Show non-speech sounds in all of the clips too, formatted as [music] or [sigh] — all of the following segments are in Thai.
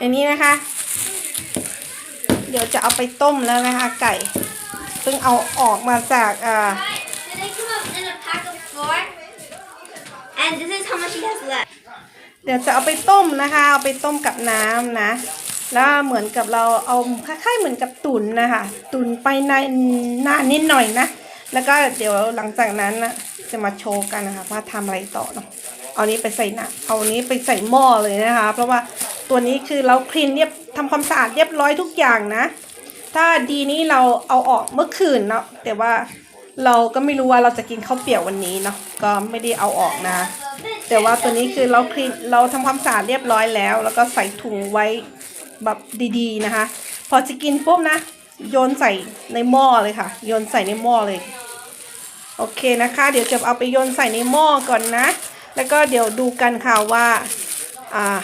อันนี้นะคะ เดี๋ยวจะเอาไปต้มแล้วนะคะ ไก่เพิ่งเอาออกมาจากอ่า Did they come up in a pack of four? And this is how much he has left. เดี๋ยวจะเอาไปต้มนะคะ เอาไปต้มกับน้ำนะ แล้วเหมือนกับเราเอาคล้ายๆเหมือนกับตุ๋นนะคะ ตุ๋นไปในนานนิดหน่อยนะ แล้วก็เดี๋ยวหลังจากนั้นนะจะมาโชว์กันนะคะว่าทำอะไรต่อเนาะ เอานี้ไปใส่น้ำเอานี้ไปใส่หม้อเลยนะคะ เพราะว่าตัวนี้คือเราคลีนเรียบทำความสะอาดเรียบร้อยทุกอย่างนะ ถ้าดีนี้เราเอาออกเมื่อคืนเนาะแต่ว่าเราก็ไม่รู้ว่าเราจะกินข้าวเปียกวันนี้เนาะก็ไม่ได้เอาออกนะ แต่ว่าตัวนี้คือเราคลีนเราทำความสะอาดเรียบร้อยแล้ว แล้วก็ใส่ถุงไว้แบบดีๆนะคะ พอจะกินปุ๊บนะ โยนใส่ในหม้อเลยค่ะ โยนใส่ในหม้อเลย โอเคนะคะ เดี๋ยวจะเอาไปโยนใส่ในหม้อก่อนนะ แล้วก็เดี๋ยวดูกันค่ะว่าอ่า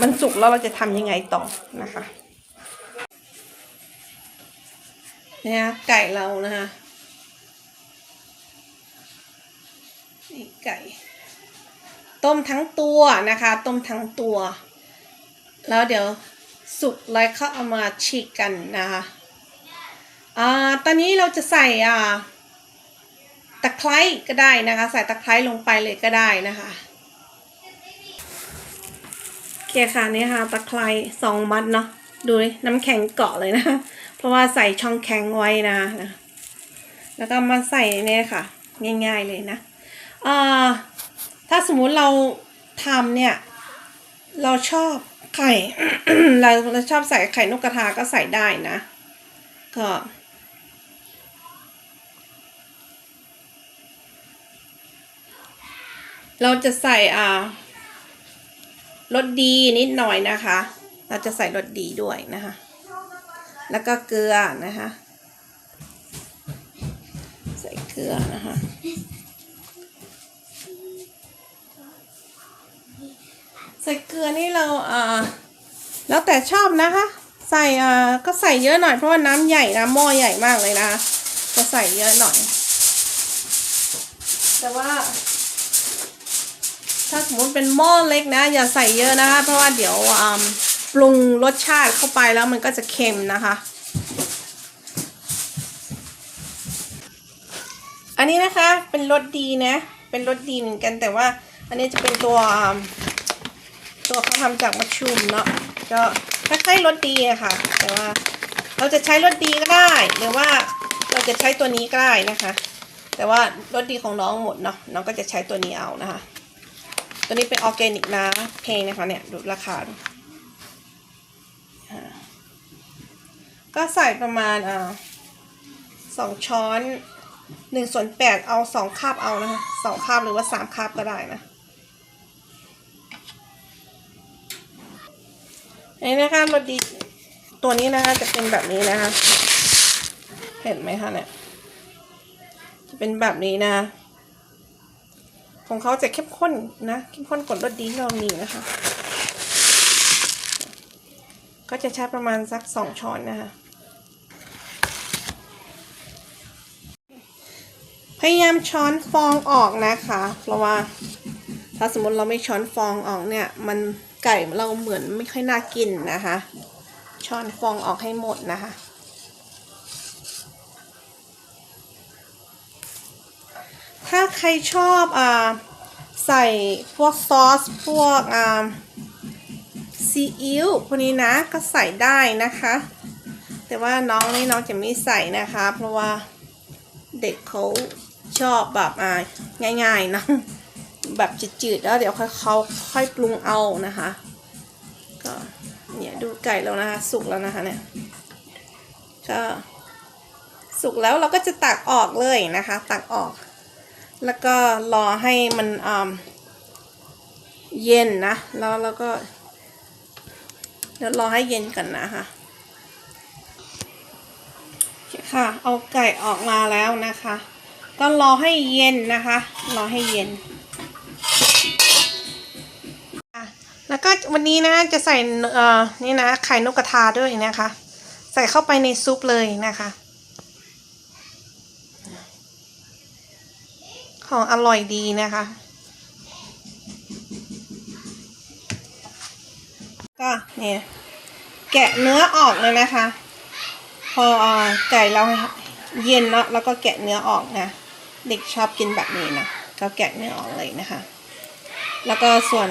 มันสุกแล้วเราจะทำยังไงต่อนะคะเนี่ยไก่เรานะคะนี่ไก่ ต้มทั้งตัวนะคะ ต้มทั้งตัว แล้วเดี๋ยวสุกแล้วเขาเอามาฉีกกันนะคะอ่าตอนนี้เราจะใส่อ่า ตะไคร้ก็ได้นะคะ ใส่ตะไคร้ลงไปเลยก็ได้นะคะโอเคค่ะนี่ค่ะตะไคร้สองมัดเนาะดูน้ำแข็งเกาะเลยนะ เพราะว่าใส่ช่องแข็งไว้นะนะแล้วก็มาใส่เนี่ยค่ะ ง่ายๆเลยนะอ่าถ้าสมมุติเราทำเนี่ย เราชอบไข่เราเราชอบใส่ไข่นกกระทาก็ใส่ได้นะ ก็ เราจะใส่อ่ารสดีนิดหน่อยนะคะ เราจะใส่รสดีด้วยนะคะ แล้วก็เกลือนะคะ ใส่เกลือนะคะใส่เกลือนี่เราอ่าแล้วแต่ชอบนะคะ ใส่อ่าก็ใส่เยอะหน่อยเพราะว่าน้ำใหญ่นะหม้อใหญ่มากเลยนะคะใส่เยอะหน่อย แต่ว่า ถ้าสมมติเป็นหม้อเล็กนะ อย่าใส่เยอะนะคะ เพราะว่าเดี๋ยวปรุงรสชาติเข้าไปแล้วมันก็จะเค็มนะคะ อันนี้นะคะเป็นรสดีนะ เป็นรสดีเหมือนกันแต่ว่าอันนี้จะเป็นตัวตัวเขาทำจากมัชรูมเนาะก็คล้ายๆรสดีอะค่ะ แต่ว่าเราจะใช้รสดีก็ได้หรือว่าเราจะใช้ตัวนี้ก็ได้นะคะ แต่ว่ารสดีของน้องหมดเนาะน้องก็จะใช้ตัวนี้เอานะคะ ตัวนี้เป็นออร์แกนิกนะเพลงนะคะเนี่ยดูราคาดูก็ใส่ประมาณอ่าสองช้อนหนึ่งส่วนแปดเอาสองคาบเอานะคะสองคาบหรือว่าสามคาบก็ได้นะอันนี้นะคะรสดีตัวนี้นะคะจะเป็นแบบนี้นะคะ เห็นไหมคะเนี่ย จะเป็นแบบนี้นะ ของเขาจะเข้มข้นนะเข้มข้นกว่ารสดีที่เรามีนะคะ ก็จะใช้ประมาณสักสองช้อนนะคะพยายามช้อนฟองออกนะคะ เพราะว่าถ้าสมมติเราไม่ช้อนฟองออกเนี่ย มันไก่เราเหมือนไม่ค่อยน่ากินนะคะ ช้อนฟองออกให้หมดนะคะ ถ้าใครชอบอ่าใส่พวกซอส พวกอ่าซีอิ๊วพวกนี้นะก็ใส่ได้นะคะ แต่ว่าน้องนี่น้องจะไม่ใส่นะคะ เพราะว่าเด็กเขาชอบแบบอ่าง่ายๆนะแบบจืดๆแล้วเดี๋ยวค่อยเขาค่อยปรุงเอานะคะ ก็เนี่ยดูไก่แล้วนะคะสุกแล้วนะคะเนี่ยก็สุกแล้วเราก็จะตักออกเลยนะคะ ตักออก แล้วก็รอให้มันเย็นนะ แล้วเราก็เดี๋ยวรอให้เย็นก่อนนะคะค่ะ เอาไก่ออกมาแล้วนะคะ ก็รอให้เย็นนะคะ รอให้เย็น แล้วก็วันนี้นะจะใส่เอ่อนี่นะไข่นกกระทาด้วยนะคะ ใส่เข้าไปในซุปเลยนะคะ ของอร่อยดีนะคะ ก็เนี่ยแกะเนื้อออกเลยนะคะ พอไก่เราเย็นแล้วแล้วก็แกะเนื้อออกนะ เด็กชอบกินแบบนี้นะก็แกะเนื้อออกเลยนะคะ แล้วก็ส่วน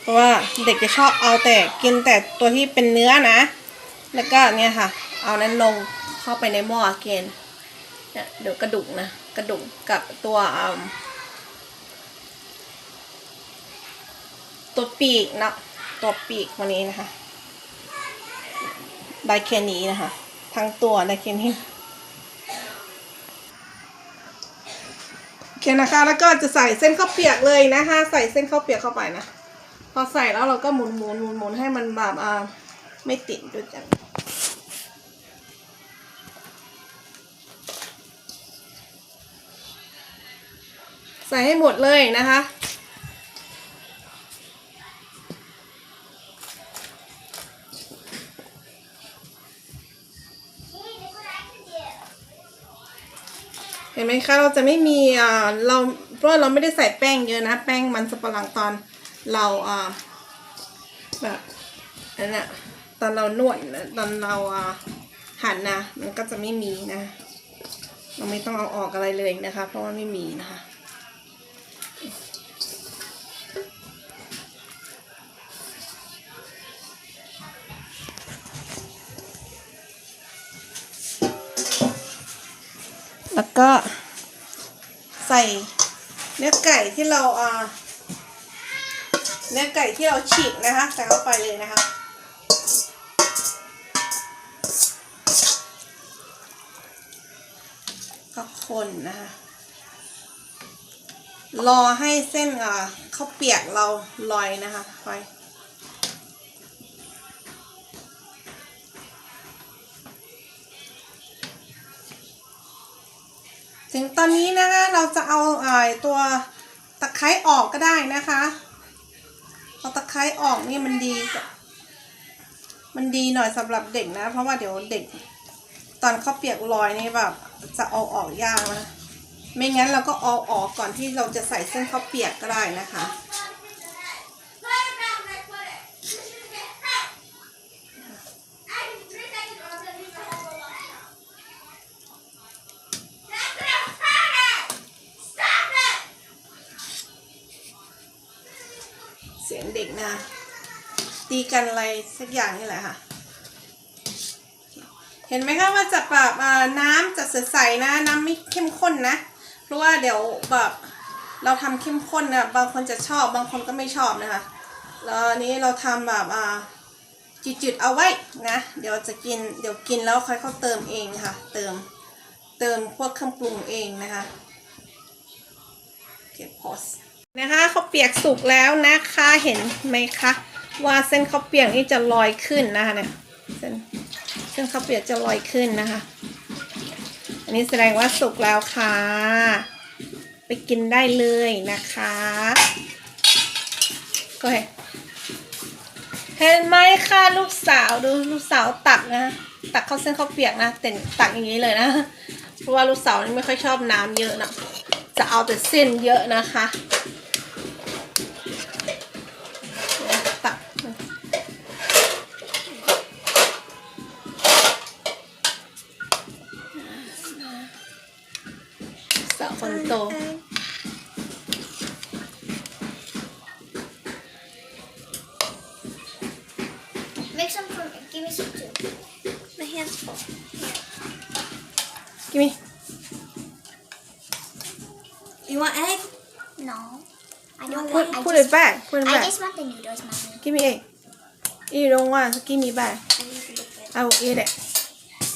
เพราะว่าเด็กจะชอบเอาแต่กินแต่ตัวที่เป็นเนื้อนะ แล้วก็เนี่ยค่ะ เอานั้นลงเข้าไปในหม้อเกนเนี่ยเดี๋ยวกระดูกนะ กระดูกกับตัวตัวปีกนะตัวปีกวันนี้นะคะได้แค่นี้นะคะ ทั้งตัวได้แค่นี้โอเคนะคะ แล้วก็จะใส่เส้นข้าวเปียกเลยนะคะ ใส่เส้นข้าวเปียกเข้าไปนะ พอใส่แล้วเราก็หมุนหมุนหมุนหมุนให้มันแบบอ่าไม่ติดด้วยกัน ใส่ให้หมดเลยนะคะเห็นไหมคะเราจะไม่มีอ่าเราเพราะเราไม่ได้ใส่แป้งเยอะนะ แป้งมันสปะหลังตอนเราอ่าแบบนั่นน่ะตอนเรานวดนตอนเราหั่นนะ มันก็จะไม่มีนะ เราไม่ต้องเอาออกอะไรเลยนะคะ เพราะว่าไม่มีนะคะ แล้วก็ใส่เนื้อไก่ที่เราอ่าเนื้อไก่ที่เราฉีกนะคะ ใส่เข้าไปเลยนะคะ ก็คนนะคะ รอให้เส้นอ่าข้าวเปียกเราลอยนะคะไป ถึงตอนนี้นะคะเราจะเอาอ่าตัวตะไคร้ออกก็ได้นะคะเอาตะไคร้ออกนี่มันดี มันดีหน่อยสำหรับเด็กนะ เพราะว่าเดี๋ยวเด็ก ตอนเขาเปียกลอยนี่แบบจะเอาออกยากนะไม่งั้นเราก็เอาออกก่อนที่เราจะใส่เส้นข้าวเปียกก็ได้นะคะ เสียงเด็กนะ ตี กันอะไรสักอย่างนี่แหละค่ะ เห็นไหมคะว่าจะแบบน้ำจะใสๆนะ น้ำไม่เข้มข้นนะ เพราะว่าเดี๋ยวแบบเราทำเข้มข้นนะบางคนจะชอบบางคนก็ไม่ชอบนะคะแล้วนี้เราทำแบบจืดๆเอาไว้นะเดี๋ยวจะกินเดี๋ยวกินแล้วค่อยเข้าเติมเองค่ะ เติมเติมพวกเครื่องปรุงเองนะคะโอเคพสนะคะเขาเปียกสุกแล้วนะคะเห็นไหมคะ ว่าเส้นข้าวเปียกนี่จะลอยขึ้นนะคะเนี่ยเส้นเส้นข้าวเปียกจะลอยขึ้นนะคะ อันนี้แสดงว่าสุกแล้วค่ะ ไปกินได้เลยนะคะก็เห็นเห็นไหมคะลูกสาวดูลูกสาวตักนะตักข้าวเส้นข้าวเปียกนะแต่ตักอย่างนี้เลยนะเพราะว่าลูกสาวนี่ไม่ค่อยชอบน้ำเยอะนะจะเอาแต่เส้นเยอะนะคะ I don't Put. Put it back. Put it I back. just want the noodles, mommy. Give me egg. You don't want, so give me back. I need the liquid. I will eat it.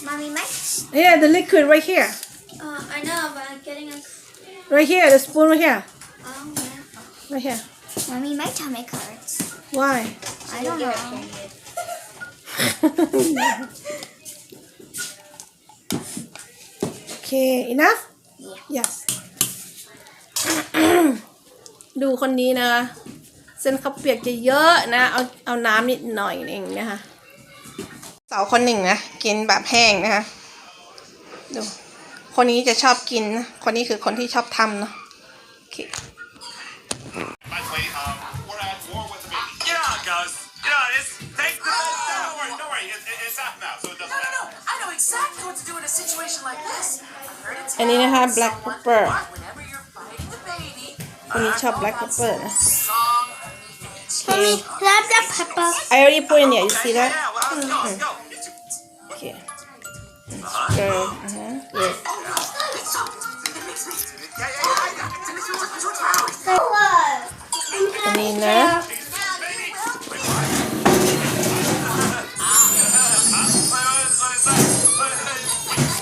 Mommy, my. Yeah, the liquid right here. Uh, I know, but I'm getting a. Right here, the spoon right here. Oh yeah. Right here. Mommy, my stomach hurts. Why? I don't know. [laughs] okay, enough? Yeah. Yes. [clears throat] ดูคนนี้นะคะเส้นเขาเปียกจะเยอะนะ เอาเอาน้ำนิดหน่อยเองนะคะสาวคนหนึ่งนะกินแบบแห้งนะคะดูคนนี้จะชอบกินนะคนนี้คือคนที่ชอบทำเนาะโอเค อันนี้นะคะ black pepper คนนี้ชอบ black pepper นะ song โอเค Grab the pepper. I already put in there you see that Yeah, well, let's go, let's go. โอเค Girl อือฮะ good Yeah, yeah, yeah, yeah. อันนี้นะ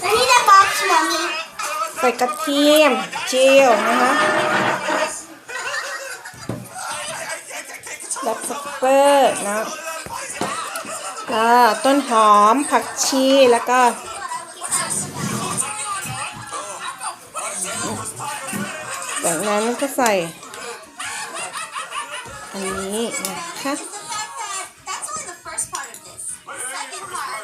I need a box, mommy. ใส่กระเทียมเจียวนะคะแบล็ค เปเปอร์นะอ่าต้นหอมผักชีแล้วก็จากนั้นก็ใส่ อันนี้นะคะ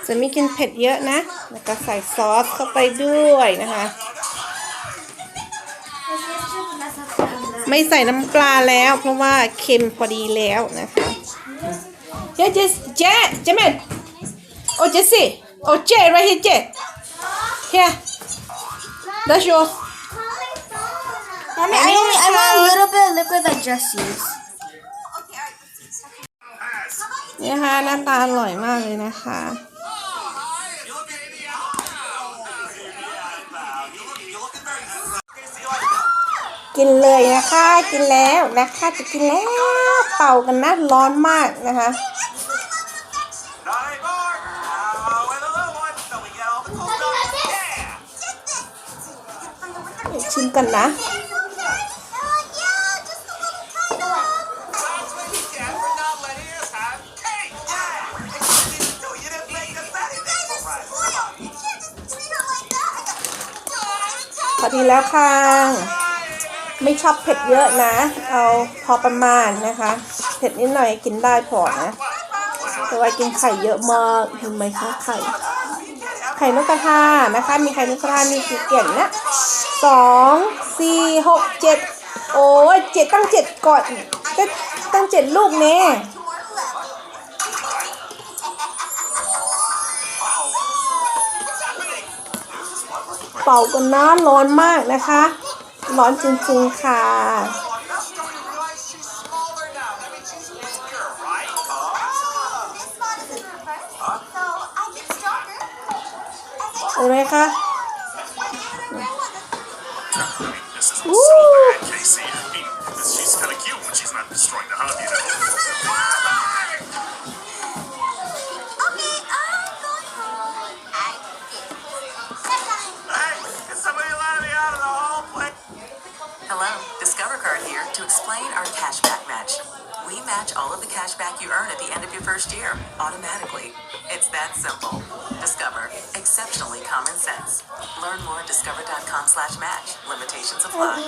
จะไม่กินเผ็ดเยอะนะ แล้วก็ใส่ซอสเข้าไปด้วยนะคะ ไม่ใส่น้ำปลาแล้วเพราะว่าเค็มพอดีแล้วนะคะ เจ๊เจ๊เจ๊เจ๊แมนโอ้เจสซี่โอ้เจ๊ right here เจ๊ here that's yours Mommy, I only I want a little bit of liquid like Jesse's. นี่นะคะหน้าตาอร่อยมากเลยนะคะ You look at India. You look, you're looking very good. Casey, you like กินเลยนะคะ กินแล้วนะคะจะกินแล้ว เป่ากันนะร้อนมากนะคะ for us. Come on. พอดีแล้วค่ะ ไม่ชอบเผ็ดเยอะนะ เอาพอประมาณนะคะ เผ็ดนิดหน่อยกินได้พอนะแต่ว่ากินไข่เยอะมากเห็นไหมคะไข่ไข่นกกระทานะคะ มีไข่นกกระทามีกี่เกล็ดนะ สองสี่หกเจ็ดโอ้ยเจ็ดตั้งเจ็ดก่อนก็ตั้งเจ็ดลูกแน่เป่ากันนะร้อนมากนะคะ ร้อนจริงๆค่ะ Just don't you realize she's smaller now? That means she's bigger, right? Huh? เห็นไหมคะ This match all of the cashback you earn at the end of your first year, automatically. It's that simple. Discover. Exceptionally common sense. Learn more at discover.com slash match. Limitations apply.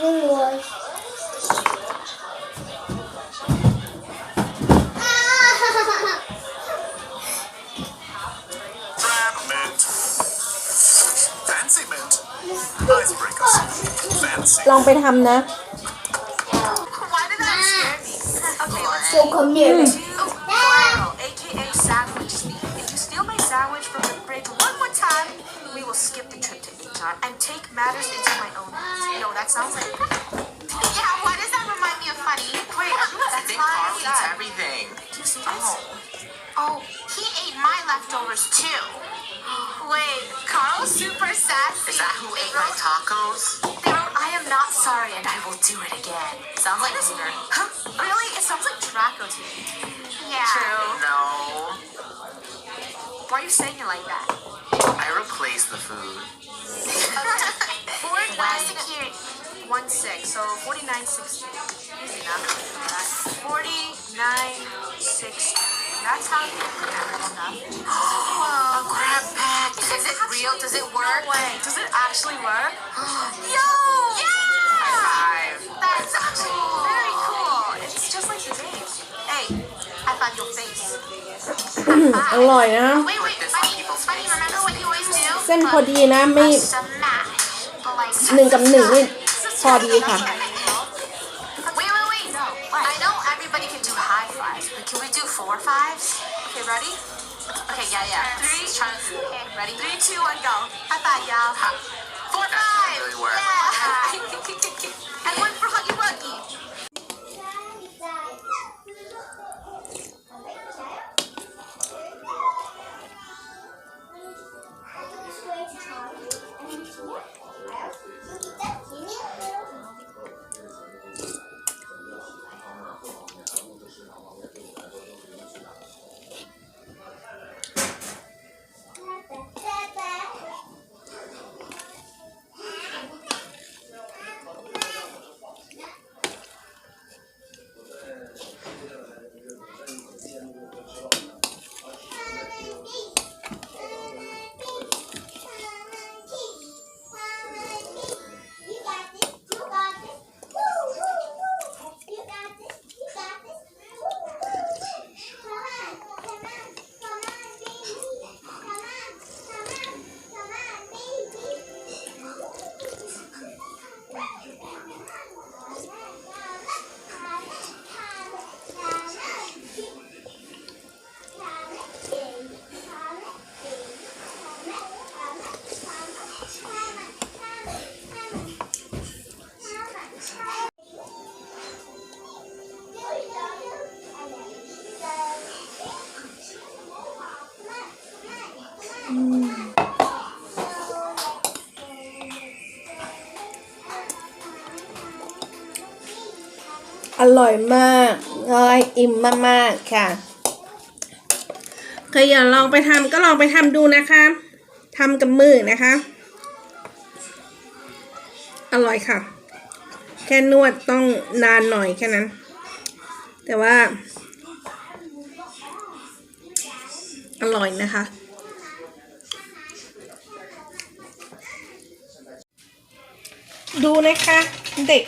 Crab mint. Fancy mint. Icebreakers. Fancy. ลองไปทำนะ So come mm. here. Oh, Viral, aka sandwich speed. If you steal my sandwich from the fridge one more time, we will skip the trip to HR and take matters into my own hands. Yo, that sounds like. [laughs] Yeah, why does that remind me of funny? Wait, [laughs] that's think my Carl eats dad. everything. Do you see oh. this? Oh, he ate my leftovers too. [gasps] Wait, Carl's super sassy. Is that who ate my tacos? They wrote, I am not sorry and I will do it again. Sounds like Peter. Huh? Really? It sounds like Draco to me. Yeah. True. No. Why are you saying it like that? I replaced the food. [laughs] Four nine security. One six, so forty nine sixty. Easy enough. Forty nine sixty. That's how you get that stuff. Whoa. [gasps] A crab pack. Is it real? Does it work? No way. Does it actually work? [gasps] Yo! Yeah! Five. That's actually Very cool. It's just like the game. Hey, I found your face. อร่อยนะ Wait, wait, Bunny, Bunny, remember what you always do? เส้นพอดีนะไม่ Smash. But like หนึ่งกับหนึ่งนี่พอดีค่ะ Wait, wait, wait. I know everybody can do high fives, but can we do four fives? Okay, ready? Okay, yeah, yeah. Three. Try, okay, ready? Three, two, one, go. Papa, yeah. Four, five. really. Yeah. [laughs] and one for Huggy Wuggy. อร่อยมากง่อยอิ่มมากๆค่ะใครอยากลองไปทำก็ลองไปทำดูนะคะทำกับมือนะคะ อร่อยค่ะ แค่นวดต้องนานหน่อยแค่นั้น แต่ว่า อร่อยนะคะดูนะคะ เด็ก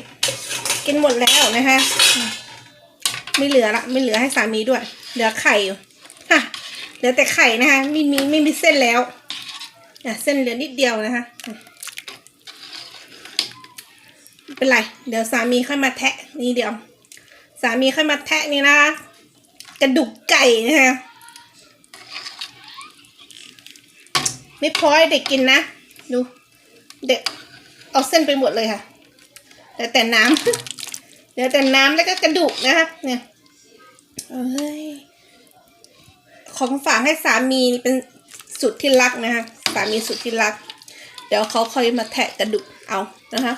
กินหมดแล้วนะคะไม่เหลือละไม่เหลือให้สามีด้วย เหลือไข่อยู่ฮะเหลือแต่ไข่นะคะไม่มีไม่มีเส้นแล้วอะเส้นเหลือนิดเดียวนะคะไม่เป็นไร เดี๋ยวสามีค่อยมาแทะนี่เดียว สามีค่อยมาแทะนี่นะกระดูกไก่นะคะไม่พอให้เด็กกินนะ ดู เด็กเอาเส้นไปหมดเลยค่ะเหลือแต่น้ำ เหลือแต่น้ำแล้วก็กระดูกนะคะเนี่ยเอ้ยของฝากให้สามีนี่เป็นสุดที่รักนะคะสามีสุดที่รัก เดี๋ยวเขาค่อยมาแทะกระดูกเอานะคะ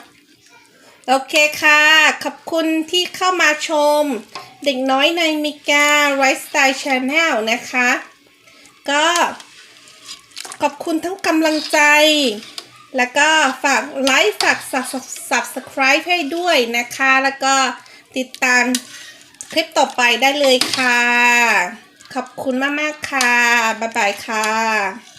โอเคค่ะ ขอบคุณที่เข้ามาชม เด็กน้อยในมิกาไรสไตล์ชาแนลนะคะ ก็ขอบคุณทั้งกำลังใจ แล้วก็ฝากไลค์ฝาก subscribe ให้ด้วยนะคะ แล้วก็ติดตามคลิปต่อไปได้เลยค่ะ ขอบคุณมาก ๆ ค่ะ บ๊ายบายค่ะ